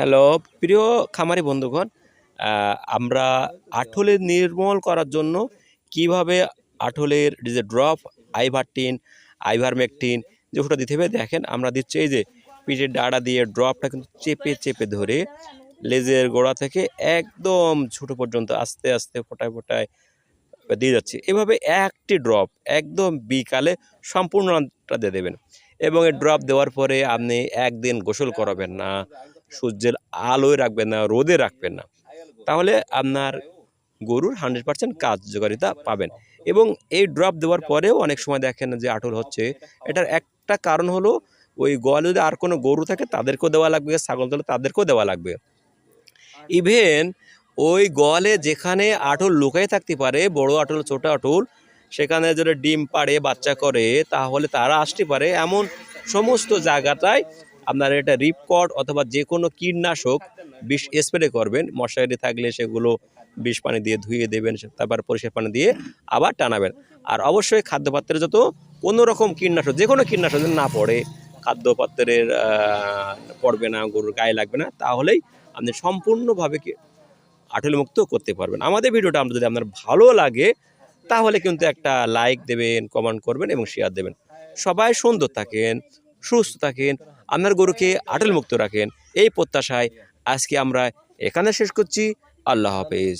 Hello, প্রিয় খামারি বন্ধুগণ আমরা আঠলে নির্মল করার জন্য কীভাবে আঠলের যে ড্রপ, আইভারটিন, আইভারমেকটিন যে ওটা দিতে হবে, দেখেন আমরা দিচ্ছি এই যে পিঠের ডাড়া দিয়ে ড্রপটা কিন্তু চেপে চেপে ধরে লেজের গোড়া থেকে একদম ছোটো পর্যন্ত আস্তে আস্তে ফোটায় ফোটায় দিয়ে যাচ্ছি। এভাবে একটি ড্রপ একদম বিকালে সম্পূর্ণটা দিয়ে দেবেন এবং এই ড্রপ দেওয়ার পরে আপনি একদিন গোসল করাবেন না। সূর্যের আলোয় রাখবেন না, রোদে রাখবেন না। তাহলে আপনার গরুর হান্ড্রেড পার্সেন্ট কার্যকারিতা পাবেন। এবং এই ড্রপ দেওয়ার পরেও অনেক সময় দেখেন যে আটল হচ্ছে। এটার একটা কারণ হলো ওই গোয়ালে যদি আর কোনো গরু থাকে, তাদেরকেও দেওয়া লাগবে, ছাগল দলে তাদেরকেও দেওয়া লাগবে। ইভেন ওই গোয়ালে যেখানে আটল লুকাই থাকতে পারে, বড় আটল ছোট আটল সেখানে যদি ডিম পাড়ে, বাচ্চা করে, তাহলে তারা আসতে পারে। এমন সমস্ত জায়গাটায় আপনার এটা রিপকট অথবা যে কোনো কীটনাশক বিষ স্প্রে করবেন। মশারি থাকলে সেগুলো বিষ পানি দিয়ে ধুয়ে দেবেন, তারপর পরিষ্কার পানি দিয়ে আবার টানাবেন। আর অবশ্যই খাদ্যপাত্রে যত কোনো রকম কীটনাশক যে কোনো কীটনাশক না পড়ে, খাদ্যপাত্রের পড়বে না, গরুর গায়ে লাগবে না, তাহলেই আপনি সম্পূর্ণভাবে কি আঠল মুক্ত করতে পারবেন। আমাদের ভিডিওটা আমরা যদি আপনার ভালো লাগে, তাহলে কিন্তু একটা লাইক দেবেন কমেন্ট করবেন এবং শেয়ার দেবেন। সবাই সুন্দর থাকেন। সুস্থ থাকেন আপনার গরুকে আটল মুক্ত রাখেন। এই প্রত্যাশায় আজকে আমরা এখানে শেষ করছি। আল্লাহ হাফেজ।